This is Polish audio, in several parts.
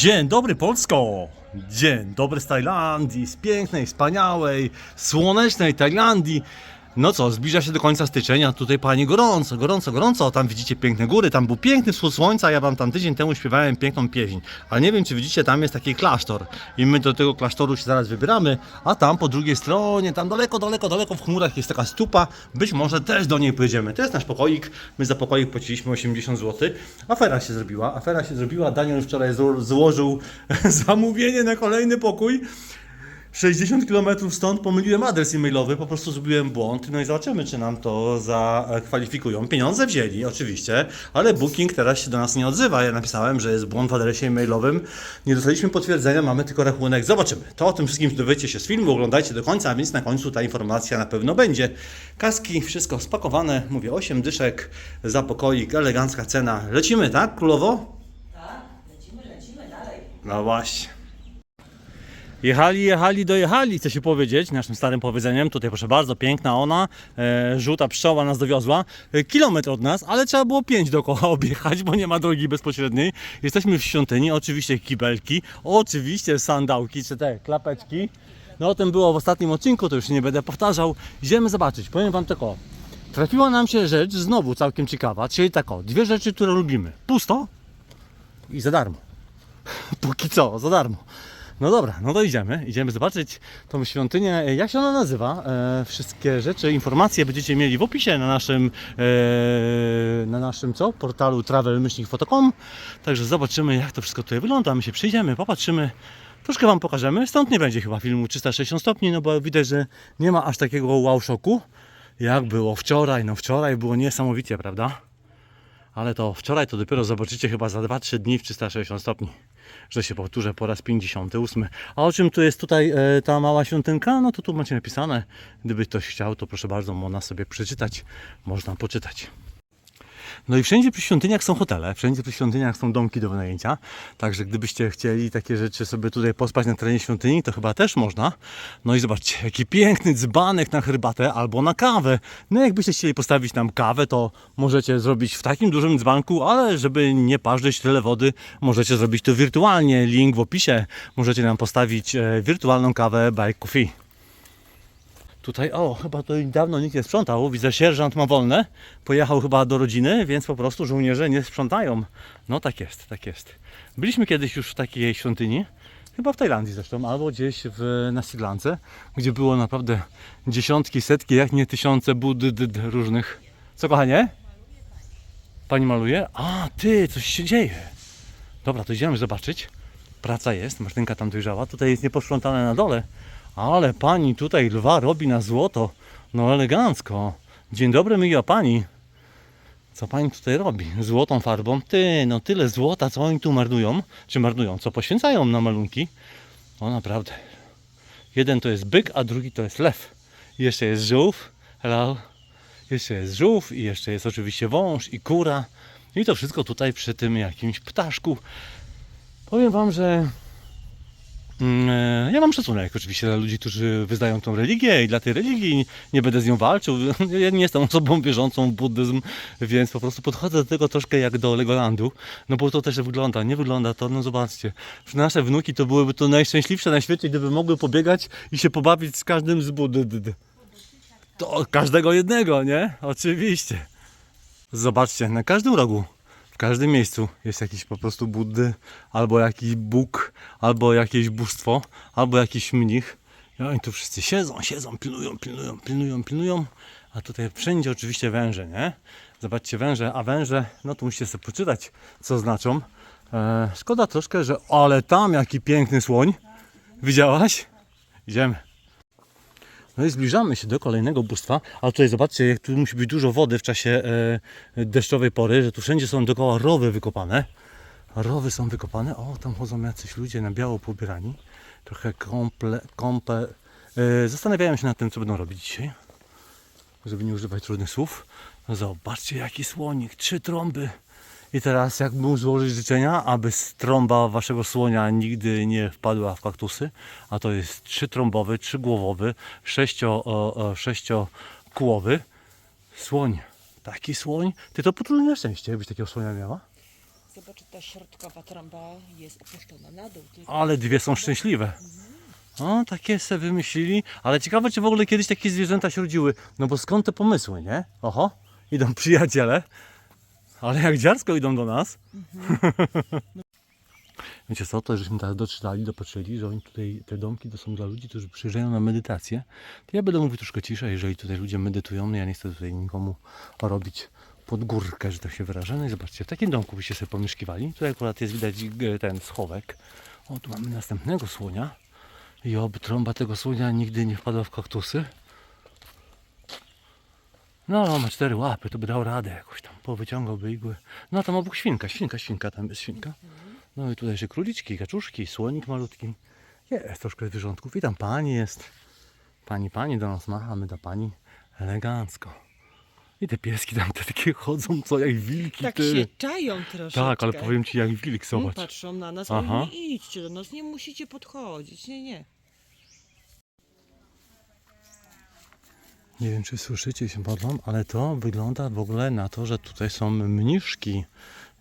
Dzień dobry Polsko! Dzień dobry z Tajlandii, z pięknej, wspaniałej, słonecznej Tajlandii. No co, zbliża się do końca stycznia, tutaj pani gorąco, gorąco, gorąco. Tam widzicie piękne góry, tam był piękny wschód słońca. Ja wam tam tydzień temu śpiewałem piękną pieśń. Ale nie wiem, czy widzicie, tam jest taki klasztor. I my do tego klasztoru się zaraz wybieramy. A tam po drugiej stronie, tam daleko, daleko, daleko w chmurach jest taka stupa. Być może też do niej pojedziemy. To jest nasz pokoik. My za pokoik płaciliśmy 80 zł. Afera się zrobiła. Afera się zrobiła. Daniel wczoraj zło- złożył zamówienie na kolejny pokój. 60 km stąd pomyliłem adres e-mailowy, po prostu zrobiłem błąd. No i zobaczymy, czy nam to zakwalifikują. Pieniądze wzięli, oczywiście, ale Booking teraz się do nas nie odzywa. Ja napisałem, że jest błąd w adresie e-mailowym. Nie dostaliśmy potwierdzenia, mamy tylko rachunek. Zobaczymy. To o tym wszystkim dowiecie się z filmu, oglądajcie do końca, a więc na końcu ta informacja na pewno będzie. Kaski, wszystko spakowane. Mówię, 8 dyszek za pokoik, elegancka cena. Lecimy, tak, królowo? Tak, lecimy, lecimy dalej. No właśnie. Jechali, jechali, dojechali, chcę się powiedzieć, naszym starym powiedzeniem. Tutaj proszę bardzo, piękna ona, e, żółta pszczoła nas dowiozła. E, kilometr od nas, ale trzeba było pięć dookoła objechać, bo nie ma drogi bezpośredniej. Jesteśmy w świątyni, oczywiście kibelki, oczywiście sandałki, czy te klapeczki. No o tym było w ostatnim odcinku, to już nie będę powtarzał. Idziemy zobaczyć, powiem wam tylko. Trafiła nam się rzecz znowu całkiem ciekawa, czyli tak o, dwie rzeczy, które lubimy. Pusto i za darmo. Póki co, za darmo. No dobra, no to idziemy. Idziemy zobaczyć tą świątynię. E, Jak się ona nazywa? E, wszystkie rzeczy, informacje będziecie mieli w opisie na naszym, e, na naszym co? Portalu travel-foto.com. Także zobaczymy, jak to wszystko tutaj wygląda. My się przyjdziemy, popatrzymy. Troszkę Wam pokażemy. Stąd nie będzie chyba filmu 360 stopni, no bo widać, że nie ma aż takiego wow szoku, jak było wczoraj. No wczoraj było niesamowicie, prawda? Ale to wczoraj to dopiero zobaczycie chyba za 2-3 dni w 360 stopni. Że się powtórzę po raz 58. A o czym tu jest tutaj e, ta mała świątynka? No to tu macie napisane. Gdyby ktoś chciał, to proszę bardzo, można sobie przeczytać. Można poczytać. No i wszędzie przy świątyniach są hotele, wszędzie przy świątyniach są domki do wynajęcia. Także gdybyście chcieli takie rzeczy sobie tutaj pospać na terenie świątyni, to chyba też można. No i zobaczcie, jaki piękny dzbanek na herbatę albo na kawę. No jakbyście chcieli postawić tam kawę, to możecie zrobić w takim dużym dzbanku, ale żeby nie parzyć tyle wody, możecie zrobić to wirtualnie. Link w opisie. Możecie nam postawić e, wirtualną kawę by coffee. Tutaj, o, chyba to dawno nikt nie sprzątał. Widzę, sierżant ma wolne. Pojechał chyba do rodziny, więc po prostu żołnierze nie sprzątają. No tak jest, tak jest. Byliśmy kiedyś już w takiej świątyni, chyba w Tajlandii zresztą, albo gdzieś w, na Sri Lance, gdzie było naprawdę dziesiątki, setki, jak nie tysiące budydd różnych. Co kochanie? Pani maluje? A, ty, coś się dzieje. Dobra, to idziemy zobaczyć. Praca jest, maszynka tam dojrzała. Tutaj jest nieposprzątane na dole. Ale pani tutaj lwa robi na złoto. No elegancko. Dzień dobry, miła pani. Co pani tutaj robi? Złotą farbą? Ty, no tyle złota, co oni tu marnują. Czy marnują? Co poświęcają na malunki? O naprawdę. Jeden to jest byk, a drugi to jest lew. I jeszcze jest żółw. Hello. Jeszcze jest żółw i jeszcze jest oczywiście wąż i kura. I to wszystko tutaj przy tym jakimś ptaszku. Powiem wam, że Ja mam szacunek oczywiście dla ludzi, którzy wyznają tą religię i dla tej religii nie będę z nią walczył. Ja nie jestem osobą wierzącą w buddyzm, więc po prostu podchodzę do tego troszkę jak do Legolandu, no bo to też wygląda, nie wygląda to, no zobaczcie. Nasze wnuki to byłyby to najszczęśliwsze na świecie, gdyby mogły pobiegać i się pobawić z każdym z buddyzm. To każdego jednego, nie? Oczywiście. Zobaczcie, na każdym rogu, każdym miejscu jest jakiś po prostu Buddy, albo jakiś Bóg, albo jakieś bóstwo, albo jakiś mnich. I oni tu wszyscy siedzą, siedzą, pilnują, pilnują, pilnują, pilnują. A tutaj wszędzie oczywiście węże, nie? Zobaczcie węże, a węże, no tu musicie sobie poczytać, co znaczą. E, szkoda troszkę, że... Ale tam jaki piękny słoń. Widziałaś? Idziemy. No i zbliżamy się do kolejnego bóstwa, ale tutaj zobaczcie, jak tu musi być dużo wody w czasie e, deszczowej pory, że tu wszędzie są dookoła rowy wykopane. Rowy są wykopane, o tam chodzą jacyś ludzie na biało pobierani. Trochę komple, kompe. E, zastanawiają się nad tym, co będą robić dzisiaj, żeby nie używać trudnych słów. No zobaczcie, jaki słonik, trzy trąby. I teraz jak mu złożyć życzenia, aby trąba waszego słonia nigdy nie wpadła w kaktusy, a to jest trzytrąbowy, trzygłowowy, sześcio, o, o, sześciokółowy słoń. Taki słoń. Ty to potulne szczęście, jakbyś takiego słonia miała. Zobacz, ta środkowa trąba jest opuszczona na dół. Ale dwie są szczęśliwe. O, takie se wymyślili. Ale ciekawe, czy w ogóle kiedyś takie zwierzęta się rodziły. No bo skąd te pomysły, nie? Oho, idą przyjaciele. Ale jak dziarsko idą do nas. Wiecie co, to żeśmy teraz doczytali, dopatrzyli, że oni tutaj, te domki to są dla ludzi, którzy przyjeżdżają na medytację. To ja będę mówił troszkę ciszej, jeżeli tutaj ludzie medytują, no ja nie chcę tutaj nikomu robić pod górkę, że tak się wyrażę. No i zobaczcie, w takim domku byście sobie pomieszkiwali. Tutaj akurat jest widać e, ten schowek. O, tu mamy następnego słonia. I oby trąba tego słonia nigdy nie wpadła w kaktusy. No, ma cztery łapy, to by dał radę jakoś tam, powyciągałby igły. No, tam obok świnka, świnka, świnka, tam jest świnka. No i tutaj jeszcze króliczki, kaczuszki, słonik malutki. Jest troszkę zwierzątków i tam pani jest. Pani, pani do nas macha, my do pani elegancko. I te pieski tam te takie chodzą, co jak wilki. Tak ty. się czają troszeczkę. tak, ale powiem ci jak wilk, zobacz. Patrzą na nas, Aha. nie idźcie do nas, nie musicie podchodzić, nie, nie. Nie wiem, czy słyszycie się modlą, ale to wygląda w ogóle na to, że tutaj są mniszki.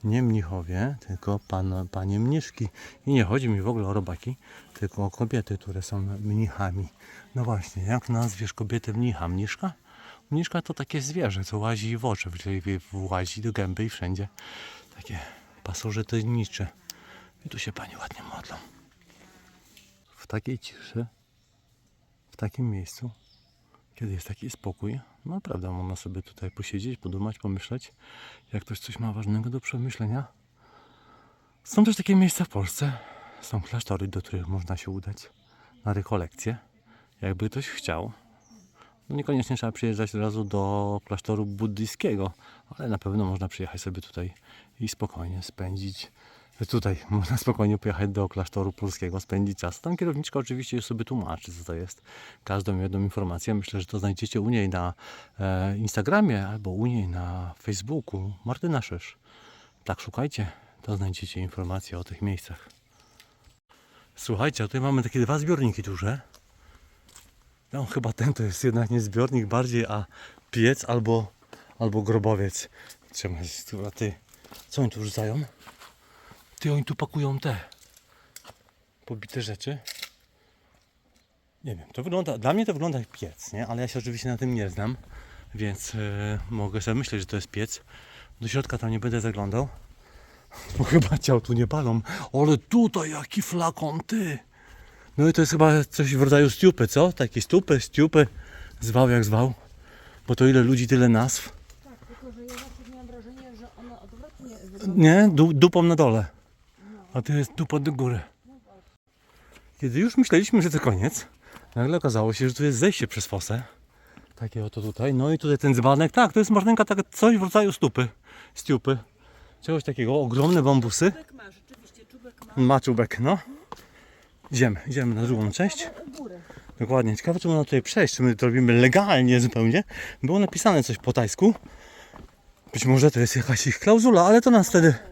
Nie mnichowie, tylko pan, panie mniszki. I nie chodzi mi w ogóle o robaki, tylko o kobiety, które są mnichami. No właśnie, jak nazwiesz kobietę mnicha? Mniszka? Mniszka to takie zwierzę, co łazi w oczy, włazi do gęby i wszędzie. Takie pasożytnicze. I tu się panie ładnie modlą. W takiej ciszy, w takim miejscu kiedy jest taki spokój, no naprawdę można sobie tutaj posiedzieć, podumać, pomyśleć, jak ktoś coś ma ważnego do przemyślenia. Są też takie miejsca w Polsce, są klasztory, do których można się udać na rekolekcje, jakby ktoś chciał. No niekoniecznie trzeba przyjeżdżać od razu do klasztoru buddyjskiego, ale na pewno można przyjechać sobie tutaj i spokojnie spędzić. Tutaj można spokojnie pojechać do klasztoru polskiego, spędzić czas. Tam kierowniczka oczywiście już sobie tłumaczy, co to jest. Każdą jedną informację. Myślę, że to znajdziecie u niej na e, Instagramie albo u niej na Facebooku. Martyna Szysz. Tak szukajcie, to znajdziecie informacje o tych miejscach. Słuchajcie, tutaj mamy takie dwa zbiorniki duże. No chyba ten to jest jednak nie zbiornik bardziej, a piec albo, albo grobowiec. Trzeba jest, ty, co oni tu rzucają? Ty, oni tu pakują te pobite rzeczy. Nie wiem, to wygląda, dla mnie to wygląda jak piec, nie? Ale ja się oczywiście na tym nie znam, więc e, mogę sobie myśleć, że to jest piec. Do środka tam nie będę zaglądał, bo chyba ciał tu nie palą. Ale tutaj jaki flakon, ty! No i to jest chyba coś w rodzaju stiupy, co? Takie stupy, stiupy, zwał jak zwał. Bo to ile ludzi, tyle nazw. Tak, tylko że ja zawsze miałam wrażenie, że ona odwrotnie wygląda. Nie, du, dupą na dole. A to jest dupa do góry. Kiedy już myśleliśmy, że to koniec, nagle okazało się, że tu jest zejście przez fosę. Takie oto tutaj. No i tutaj ten dzbanek. Tak, to jest marnenka, tak, coś w rodzaju stupy. Stiupy. Czegoś takiego. Ogromne bambusy. Czubek ma, rzeczywiście, czubek ma. Ma czubek, no. Idziemy, idziemy na drugą część. Dokładnie. Ciekawe, czy można tutaj przejść, czy my to robimy legalnie zupełnie. Było napisane coś po tajsku. Być może to jest jakaś ich klauzula, ale to nas wtedy...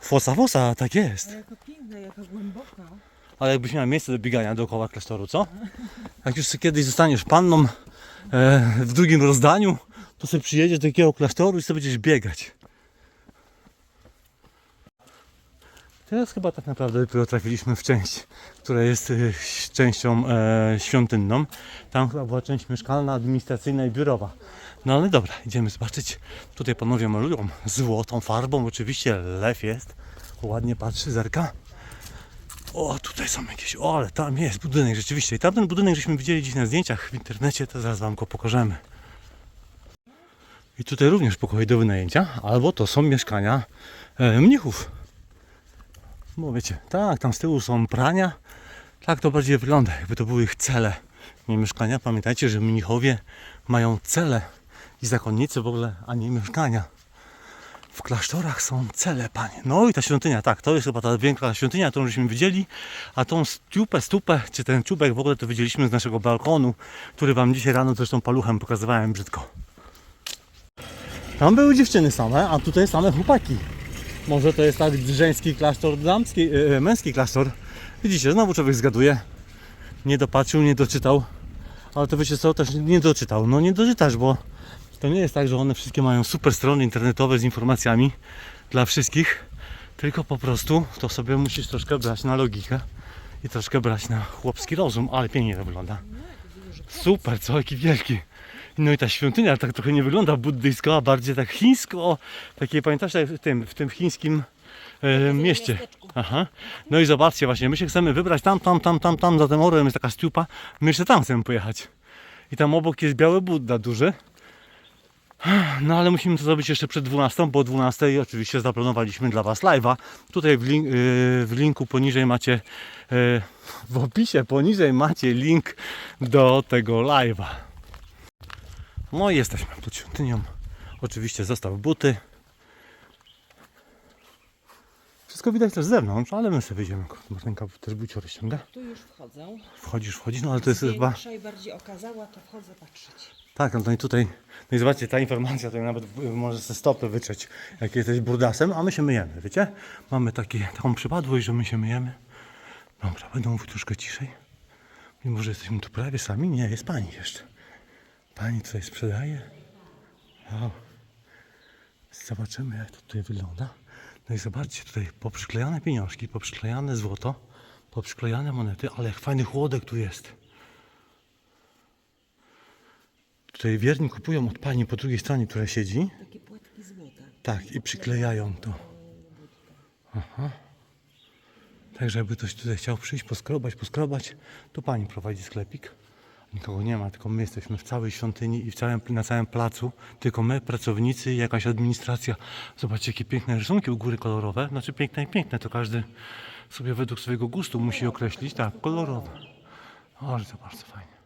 Fosa. Fosa, tak jest. A jaka piękna, jaka głęboka. Ale jakbyś miała miejsce do biegania dookoła klasztoru, co? Jak już kiedyś zostaniesz panną e, w drugim rozdaniu, to sobie przyjedziesz do takiego klasztoru i sobie będziesz biegać. Teraz chyba tak naprawdę dopiero trafiliśmy w część, która jest e, częścią e, świątynną. Tam chyba była część mieszkalna, administracyjna i biurowa. No ale dobra, idziemy zobaczyć. Tutaj panowie malują złotą farbą, oczywiście lew jest. Ładnie patrzy, zerka. O, tutaj są jakieś. O, ale tam jest budynek rzeczywiście. I tamten budynek, żeśmy widzieli gdzieś na zdjęciach w internecie, to zaraz wam go pokażemy. I tutaj również pokoje do wynajęcia, albo to są mieszkania e, mnichów. Bo wiecie, tak, tam z tyłu są prania. Tak to bardziej wygląda, jakby to były ich cele, nie mieszkania. Pamiętajcie, że mnichowie mają cele i zakonnicy w ogóle, a nie mieszkania. W klasztorach są cele, panie. No i ta świątynia, tak, to jest chyba ta większa świątynia, którą żeśmy widzieli, a tą stupę, stupę, czy ten czubek w ogóle to widzieliśmy z naszego balkonu, który wam dzisiaj rano zresztą paluchem pokazywałem brzydko. Tam były dziewczyny same, a tutaj same chłopaki. Może to jest tak żeński klasztor, damski, e, męski klasztor. Widzicie, znowu człowiek zgaduje. Nie dopatrzył, nie doczytał. Ale to wiecie co, też nie doczytał. No nie doczytasz, bo to nie jest tak, że one wszystkie mają super strony internetowe z informacjami. dla wszystkich, tylko po prostu to sobie musisz troszkę brać na logikę i troszkę brać na chłopski rozum, ale pięknie to wygląda. Super, co jaki wielki. No i ta świątynia tak trochę nie wygląda buddyjsko, a bardziej tak chińsko. Takie pamiętasz w tym, w tym chińskim e, mieście. Aha. No i zobaczcie właśnie, my się chcemy wybrać tam, tam, tam, tam, tam, za tym orłem jest taka stupa. My jeszcze tam chcemy pojechać. I tam obok jest biały Budda duży. No ale musimy to zrobić jeszcze przed 12, bo o 12 oczywiście zaplanowaliśmy dla Was live'a. Tutaj w, link, yy, w linku poniżej macie, yy, w opisie poniżej macie link do tego live'a. No i jesteśmy pod świątynią. Oczywiście zostaw buty. Wszystko widać też z zewnątrz, ale my sobie wyjdziemy. Martynka też buciory ściąga. Tu już wchodzę. Wchodzisz, wchodzisz, no ale to jest chyba... Większa i bardziej okazała, to wchodzę patrzeć. Tak, no i tutaj, no i zobaczcie, ta informacja to nawet może ze stopy wyczeć, jak jesteś brudasem, a my się myjemy, wiecie? Mamy taki, taką przypadłość, że my się myjemy. Dobra, będę mówił troszkę ciszej. Mimo, że jesteśmy tu prawie sami, nie, jest pani jeszcze. Pani tutaj sprzedaje. Wow. Zobaczymy, jak to tutaj wygląda. No i zobaczcie, tutaj poprzyklejane pieniążki, poprzyklejane złoto, poprzyklejane monety, ale jak fajny chłodek tu jest. Tutaj wierni kupują od pani po drugiej stronie, która siedzi. Takie płatki złota. Tak, i przyklejają to. Aha. Tak, żeby ktoś tutaj chciał przyjść, poskrobać, poskrobać, to pani prowadzi sklepik. Nikogo nie ma, tylko my jesteśmy w całej świątyni i w całym, na całym placu. Tylko my, pracownicy i jakaś administracja. Zobaczcie, jakie piękne rysunki u góry kolorowe. Znaczy piękne i piękne, to każdy sobie według swojego gustu musi określić. Tak, kolorowe. O, to bardzo fajnie.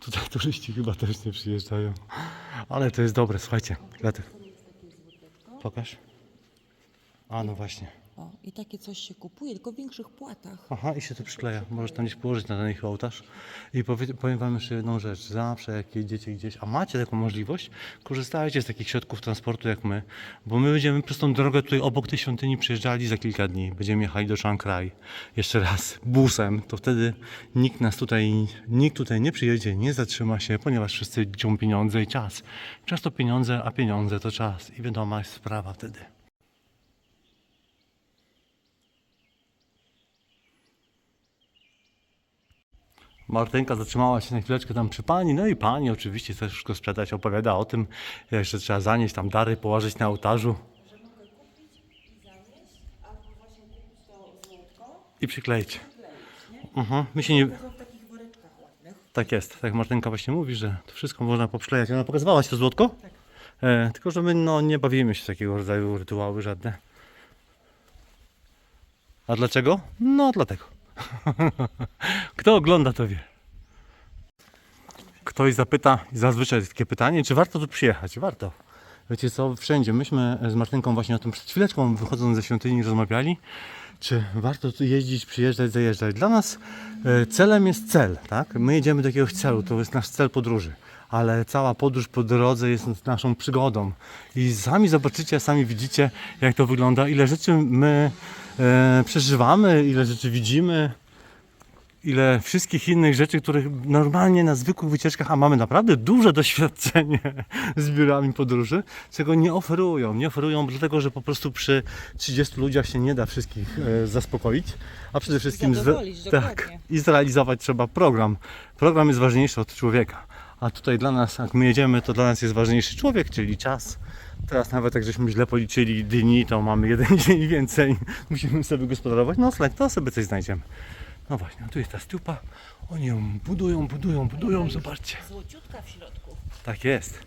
Tutaj turyści chyba też nie przyjeżdżają. Ale to jest dobre, słuchajcie. Pokaż. A no właśnie. O, i takie coś się kupuje, tylko w większych płatach. Aha, i się to przykleja. Możesz tam gdzieś położyć na ten ich ołtarz. I powie, powiem wam jeszcze jedną rzecz. Zawsze jak jedziecie gdzieś, a macie taką możliwość, korzystajcie z takich środków transportu jak my, bo my będziemy przez tą drogę tutaj obok tej świątyni przyjeżdżali za kilka dni. Będziemy jechali do Chiang jeszcze raz busem. To wtedy nikt nas tutaj, nikt tutaj nie przyjedzie, nie zatrzyma się, ponieważ wszyscy liczą pieniądze i czas. Czas to pieniądze, a pieniądze to czas. I wiadoma jest sprawa wtedy. Martynka zatrzymała się na chwileczkę tam przy pani, no i pani oczywiście chce wszystko sprzedać, opowiada o tym, jeszcze trzeba zanieść tam dary, położyć na ołtarzu. I przykleić. Mhm. My się nie... w takich woreczkach ładnych. Tak jest, tak Martynka właśnie mówi, że to wszystko można poprzyklejać. Ona pokazywała ci to złotko? E, tylko, że my no, nie bawimy się w takiego rodzaju rytuały żadne. A dlaczego? No dlatego. Kto ogląda, to wie. Ktoś zapyta, zazwyczaj jest takie pytanie, czy warto tu przyjechać? Warto. Wiecie co, wszędzie. Myśmy z Martynką właśnie o tym przed chwileczką, wychodząc ze świątyni, rozmawiali, czy warto tu jeździć, przyjeżdżać, zajeżdżać. Dla nas e, celem jest cel, tak? My jedziemy do jakiegoś celu, to jest nasz cel podróży. Ale cała podróż po drodze jest naszą przygodą. I sami zobaczycie, sami widzicie, jak to wygląda, ile rzeczy my e, przeżywamy, ile rzeczy widzimy, ile wszystkich innych rzeczy, których normalnie na zwykłych wycieczkach, a mamy naprawdę duże doświadczenie z biurami podróży, czego nie oferują. Nie oferują dlatego, że po prostu przy 30 ludziach się nie da wszystkich e, zaspokoić, a przede wszystkim Zadowolić, tak, i zrealizować trzeba program. Program jest ważniejszy od człowieka. A tutaj dla nas, jak my jedziemy, to dla nas jest ważniejszy człowiek, czyli czas. Teraz nawet jak żeśmy źle policzyli dni, to mamy jeden dzień więcej. Musimy sobie gospodarować nocleg, to sobie coś znajdziemy. No właśnie, tu jest ta stupa. Oni ją budują, budują, budują, zobaczcie. Złociutka w środku. Tak jest.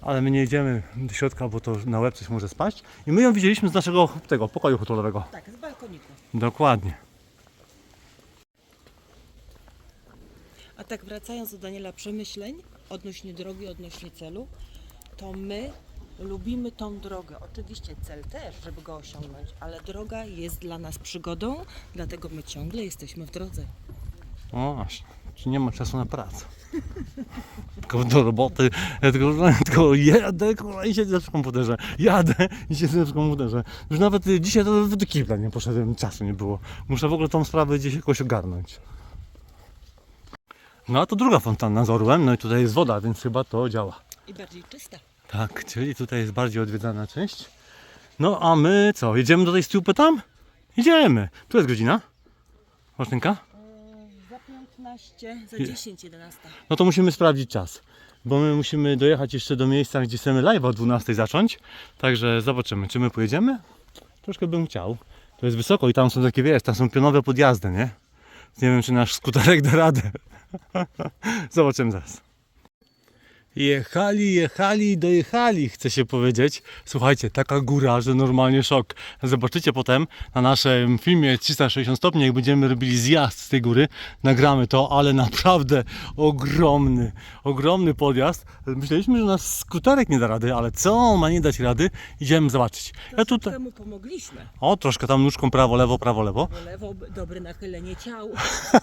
Ale my nie jedziemy do środka, bo to na łeb coś może spaść. I my ją widzieliśmy z naszego tego pokoju hotelowego. Tak, z balkoniku. Dokładnie. Tak wracając do Daniela przemyśleń odnośnie drogi, odnośnie celu, to my lubimy tą drogę. Oczywiście cel też, żeby go osiągnąć, ale droga jest dla nas przygodą, dlatego my ciągle jesteśmy w drodze. O właśnie, czy nie ma czasu na pracę. Tylko do roboty, ja tylko, tylko jadę kurwa, i siedzę w komputerze. Jadę i siedzę w komputerze. Już nawet y, dzisiaj to do kibla nie poszedłem, czasu nie było. Muszę w ogóle tą sprawę gdzieś jakoś ogarnąć. No a to druga fontanna z orłem, no i tutaj jest woda, więc chyba to działa. I bardziej czysta. Tak, czyli tutaj jest bardziej odwiedzana część. No a my co, jedziemy do tej stupy tam? Jedziemy. Tu jest godzina. Martynka? Za 15, za Je- 10, 11. No to musimy sprawdzić czas. Bo my musimy dojechać jeszcze do miejsca, gdzie chcemy live o 12 zacząć. Także zobaczymy, czy my pojedziemy. Troszkę bym chciał. To jest wysoko i tam są takie, wiesz, tam są pionowe podjazdy, nie? Nie wiem, czy nasz skuterek da radę. Zobaczymy zaraz. Jechali, jechali i dojechali, chcę się powiedzieć. Słuchajcie, taka góra, że normalnie szok. Zobaczycie potem na naszym filmie 360 stopni, jak będziemy robili zjazd z tej góry, nagramy to, ale naprawdę ogromny, ogromny podjazd. Myśleliśmy, że nasz skuterek nie da rady, ale co ma nie dać rady, idziemy zobaczyć. Ja tutaj, Temu pomogliśmy. o troszkę tam nóżką prawo, lewo, prawo, lewo. Bo lewo, dobre nachylenie ciała.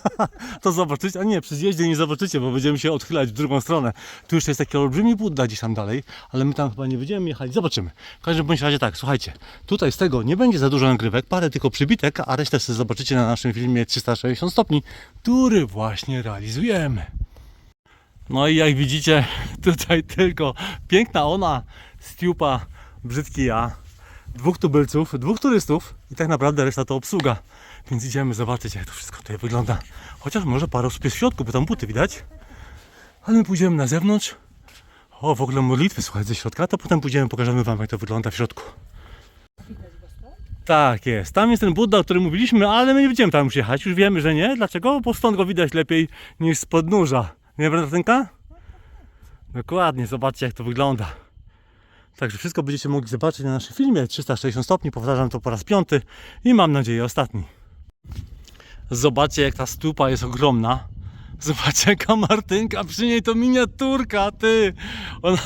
to zobaczycie, a nie, przy zjeździe nie zobaczycie, bo będziemy się odchylać w drugą stronę. Tu jeszcze jest taki olbrzymi Budda gdzieś tam dalej, ale my tam chyba nie będziemy jechać, zobaczymy. W każdym bądź razie tak, słuchajcie, tutaj z tego nie będzie za dużo nagrywek, parę tylko przybitek, a resztę sobie zobaczycie na naszym filmie 360 stopni, który właśnie realizujemy. No i jak widzicie, tutaj tylko piękna ona, Stiupa, brzydki ja, dwóch tubylców, dwóch turystów i tak naprawdę reszta to obsługa. Więc idziemy zobaczyć jak to wszystko tutaj wygląda. Chociaż może parę osób jest w środku, bo tam buty widać. Ale my pójdziemy na zewnątrz. O, w ogóle modlitwy słuchać ze środka, to potem pójdziemy, pokażemy wam jak to wygląda w środku. Tak jest. Tam jest ten Buddha, o którym mówiliśmy, ale my nie będziemy tam już jechać. Już wiemy, że nie. Dlaczego? Bo stąd go widać lepiej niż z podnóża. Nie prawda, Tynka? Dokładnie, zobaczcie jak to wygląda. Także wszystko będziecie mogli zobaczyć na naszym filmie 360 stopni. Powtarzam to po raz piąty i mam nadzieję ostatni. Zobaczcie jak ta stupa jest ogromna. Zobaczcie jaka Martynka, przy niej to miniaturka, ty. Ona,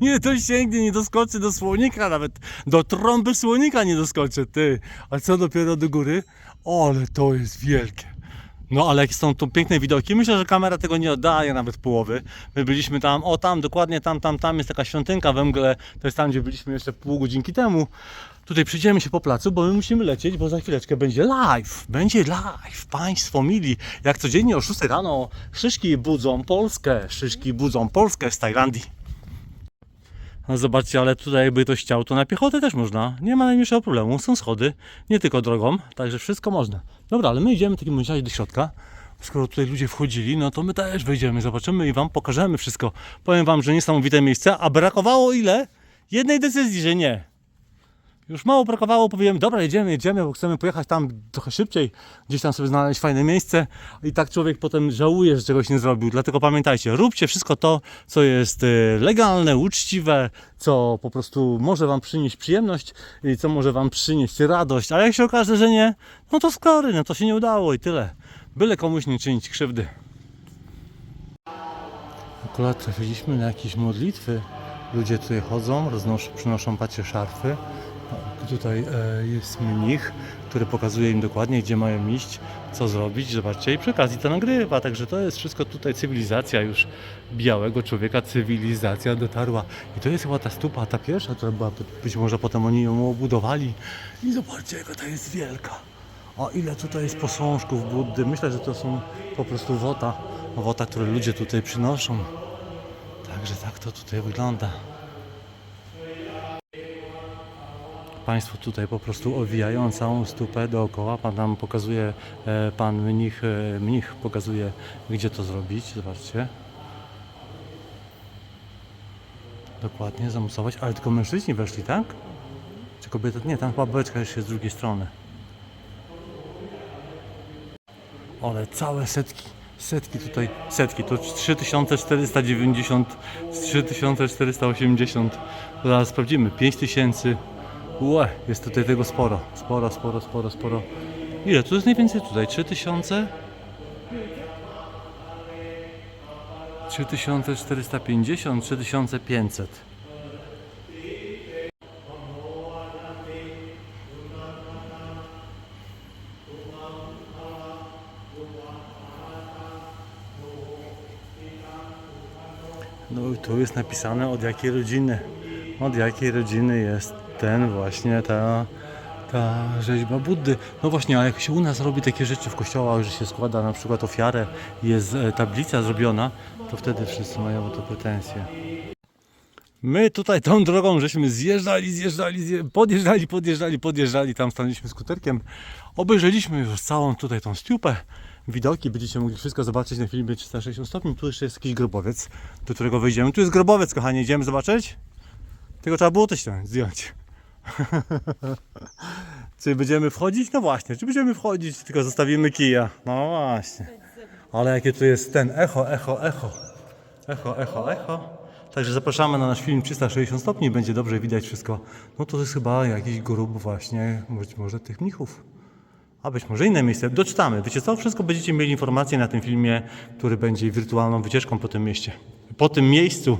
nie dosięgnie, nie doskoczy do słonika nawet. Do trąby słonika nie doskoczy, ty. A co dopiero do góry? Ale to jest wielkie. No ale są tu piękne widoki, myślę, że kamera tego nie oddaje nawet połowy. My byliśmy tam, o tam, dokładnie tam, tam, tam jest taka świątynka we mgle, to jest tam, gdzie byliśmy jeszcze pół godzinki temu. Tutaj przyjdziemy się po placu, bo my musimy lecieć, bo za chwileczkę będzie live. Będzie live, państwo mili. Jak codziennie o 6 rano szyszki budzą Polskę, szyszki budzą Polskę z Tajlandii. No zobaczcie, ale tutaj jakby ktoś chciał, to na piechotę też można. Nie ma najmniejszego problemu. Są schody, nie tylko drogą, także wszystko można. Dobra, ale my idziemy w takim razie do środka. Skoro tutaj ludzie wchodzili, no to my też wejdziemy, zobaczymy i wam pokażemy wszystko. Powiem wam, że niesamowite miejsce, a brakowało ile? Jednej decyzji, że nie. Już mało brakowało, powiem, dobra, jedziemy, jedziemy, bo chcemy pojechać tam trochę szybciej, gdzieś tam sobie znaleźć fajne miejsce i tak człowiek potem żałuje, że czegoś nie zrobił. Dlatego pamiętajcie, róbcie wszystko to, co jest y, legalne, uczciwe, co po prostu może Wam przynieść przyjemność i co może Wam przynieść radość, a jak się okaże, że nie, no to skory, no to się nie udało i tyle. Byle komuś nie czynić krzywdy. Akurat trafiliśmy na jakieś modlitwy. Ludzie tutaj chodzą, roznoszą, przynoszą pacie szarfy. Tutaj e, jest mnich, który pokazuje im dokładnie, gdzie mają iść, co zrobibyć, zobaczcie, i przy okazji to nagrywa, także to jest wszystko tutaj cywilizacja już białego człowieka, cywilizacja dotarła. I to jest chyba ta stupa, ta pierwsza, która była, być może potem oni ją obudowali. I zobaczcie, jaka ta jest wielka. O ile tutaj jest posążków Buddy, myślę, że to są po prostu wota, wota, które ludzie tutaj przynoszą. Także tak to tutaj wygląda. Państwo tutaj po prostu owijają całą stupę dookoła. Pan nam pokazuje, e, pan mnich, e, mnich pokazuje, gdzie to zrobić. Zobaczcie. Dokładnie, zamusować. Ale tylko mężczyźni weszli, tak? Czy kobiety? Nie, tam chyba beczka jeszcze jest z drugiej strony. Ale całe setki, setki tutaj, setki, to 3490, 3480, zaraz sprawdzimy, 5000, Ue, jest tutaj tego sporo, sporo, sporo, sporo, sporo. Ile tu jest najwięcej tutaj? 3000? 3450, 3500. No i tu jest napisane od jakiej rodziny. Od jakiej rodziny jest ten właśnie ta Ta rzeźba Buddy. No właśnie, a jak się u nas robi takie rzeczy w kościołach, że się składa na przykład ofiarę jest e, tablica zrobiona, to wtedy wszyscy mają o to pretensje. My tutaj tą drogą żeśmy zjeżdżali, zjeżdżali, zje... podjeżdżali, podjeżdżali, podjeżdżali, tam stanęliśmy skuterkiem. Obejrzeliśmy już całą tutaj tą stiupę. Widoki, będziecie mogli wszystko zobaczyć na filmie 360 stopni. Tu jeszcze jest jakiś grobowiec, do którego wejdziemy. Tu jest grobowiec, kochani, idziemy zobaczyć? Tylko trzeba było też zdjąć. Czy będziemy wchodzić? No właśnie, czy będziemy wchodzić, tylko zostawimy kija. No właśnie. Ale jakie tu jest ten echo, echo, echo. Echo, echo, echo. Także zapraszamy na nasz film 360 stopni, będzie dobrze widać wszystko. No to jest chyba jakiś grób właśnie, być może tych mnichów. A być może inne miejsce. Doczytamy. Wiecie co? Wszystko będziecie mieli informacje na tym filmie, który będzie wirtualną wycieczką po tym mieście. Po tym miejscu.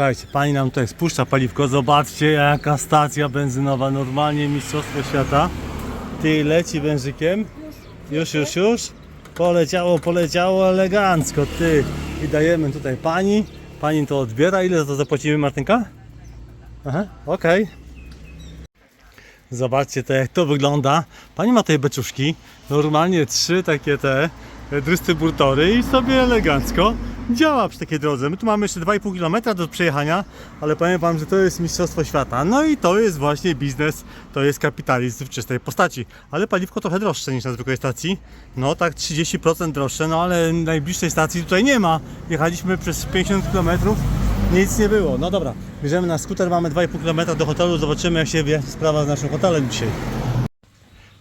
Słuchajcie, pani nam tutaj spuszcza paliwko. Zobaczcie, jaka stacja benzynowa. Normalnie Mistrzostwo Świata. Ty leci wężykiem. Już, już, już. Poleciało, poleciało elegancko. Ty. I dajemy tutaj pani. Pani to odbiera. Ile za to zapłacimy, Martynka? Aha, okej. Zobaczcie to, jak to wygląda. Pani ma tutaj beczuszki. Normalnie trzy takie te e, dystrybutory i sobie elegancko działa przy takiej drodze. My tu mamy jeszcze 2,5 km do przejechania, ale powiem Wam, że to jest Mistrzostwo Świata. No i to jest właśnie biznes, to jest kapitalizm w czystej postaci. Ale paliwko trochę droższe niż na zwykłej stacji. No tak 30% droższe, no ale najbliższej stacji tutaj nie ma. Jechaliśmy przez 50 km, nic nie było. No dobra, bierzemy na skuter, mamy 2,5 km do hotelu, zobaczymy jak się wyjaśni sprawa z naszym hotelem dzisiaj.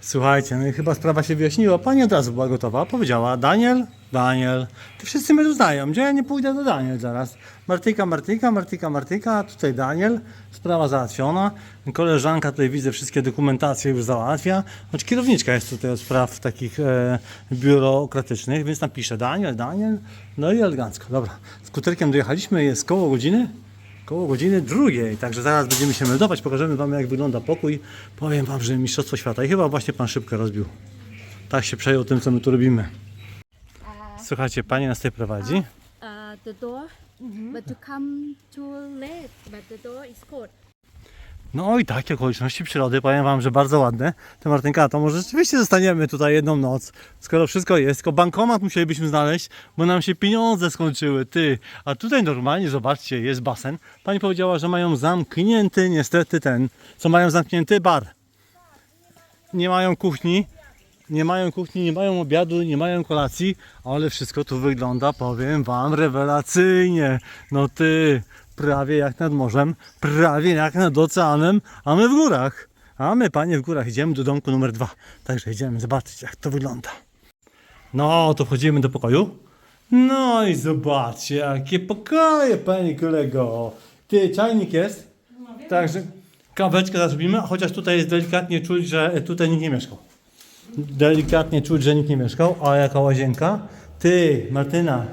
Słuchajcie, no i chyba sprawa się wyjaśniła. Pani od razu była gotowa. Powiedziała, Daniel, Daniel. Ty wszyscy mnie tu znają. Gdzie ja nie pójdę do Daniel zaraz. Martyka, Martyka, Martyka, Martyka. Tutaj Daniel. Sprawa załatwiona. Koleżanka tutaj widzę wszystkie dokumentacje już załatwia. Choć kierowniczka jest tutaj od spraw takich e, biurokratycznych, więc napiszę Daniel, Daniel. No i elegancko. Dobra. Skuterkiem dojechaliśmy. Jest koło godziny. Koło godziny drugiej, także zaraz będziemy się meldować, pokażemy Wam jak wygląda pokój. Powiem Wam, że Mistrzostwo Świata i chyba właśnie Pan szybkę rozbił. Tak się przejął tym, co my tu robimy. Słuchajcie, Pani nas tutaj prowadzi. uh, the door, but to come too late, but the door is. No i takie okoliczności przyrody, powiem Wam, że bardzo ładne. Ty Martynka, to może rzeczywiście zostaniemy tutaj jedną noc, skoro wszystko jest. Tylko bankomat musielibyśmy znaleźć, bo nam się pieniądze skończyły, ty. A tutaj normalnie, zobaczcie, jest basen. Pani powiedziała, że mają zamknięty niestety ten, co mają zamknięty bar. Nie mają kuchni, nie mają kuchni, nie mają obiadu, nie mają kolacji, ale wszystko tu wygląda, powiem Wam, rewelacyjnie. No ty, prawie jak nad morzem, prawie jak nad oceanem, a my w górach. A my, panie, w górach idziemy do domku numer dwa. Także idziemy zobaczyć, jak to wygląda. No, to wchodzimy do pokoju. No i zobaczcie, jakie pokoje, panie kolego. Ty, czajnik jest? Także kaweczkę zrobimy, chociaż tutaj jest delikatnie czuć, że tutaj nikt nie mieszkał. Delikatnie czuć, że nikt nie mieszkał. A jaka łazienka? Ty, Martyna,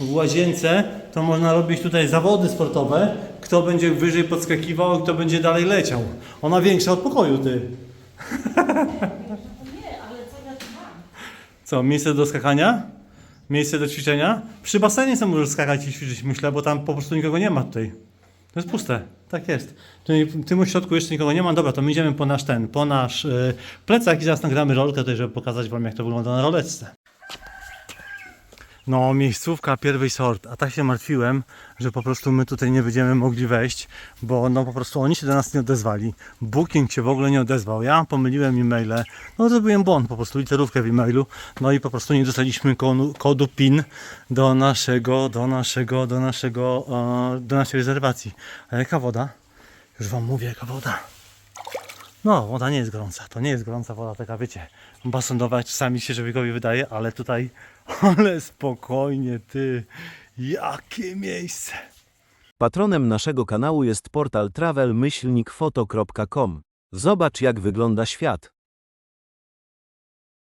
w łazience to można robić tutaj zawody sportowe. Kto będzie wyżej podskakiwał, kto będzie dalej leciał. Ona większa od pokoju, ty. Co, miejsce do skakania? Miejsce do ćwiczenia? Przy basenie sobie możesz skakać i ćwiczyć, myślę, bo tam po prostu nikogo nie ma tutaj. To jest puste. Tak jest. W tym ośrodku jeszcze nikogo nie ma. Dobra, to my idziemy po nasz ten, po nasz yy, plecak i zaraz nagramy rolkę tutaj, żeby pokazać Wam, jak to wygląda na roleczce. No, miejscówka pierwszy sort, a tak się martwiłem, że po prostu my tutaj nie będziemy mogli wejść, bo no po prostu oni się do nas nie odezwali. Booking się w ogóle nie odezwał. Ja pomyliłem e-maile, no zrobiłem błąd, po prostu literówkę w e-mailu, no i po prostu nie dostaliśmy kodu, kodu PIN do naszego, do naszego, do naszego, e, do naszej rezerwacji. A jaka woda? Już Wam mówię, jaka woda. No, woda nie jest gorąca. To nie jest gorąca woda, taka wiecie, basenowa czasami się człowiekowi wydaje, ale tutaj, ale spokojnie ty, jakie miejsce. Patronem naszego kanału jest portal travel-foto.com. Zobacz jak wygląda świat.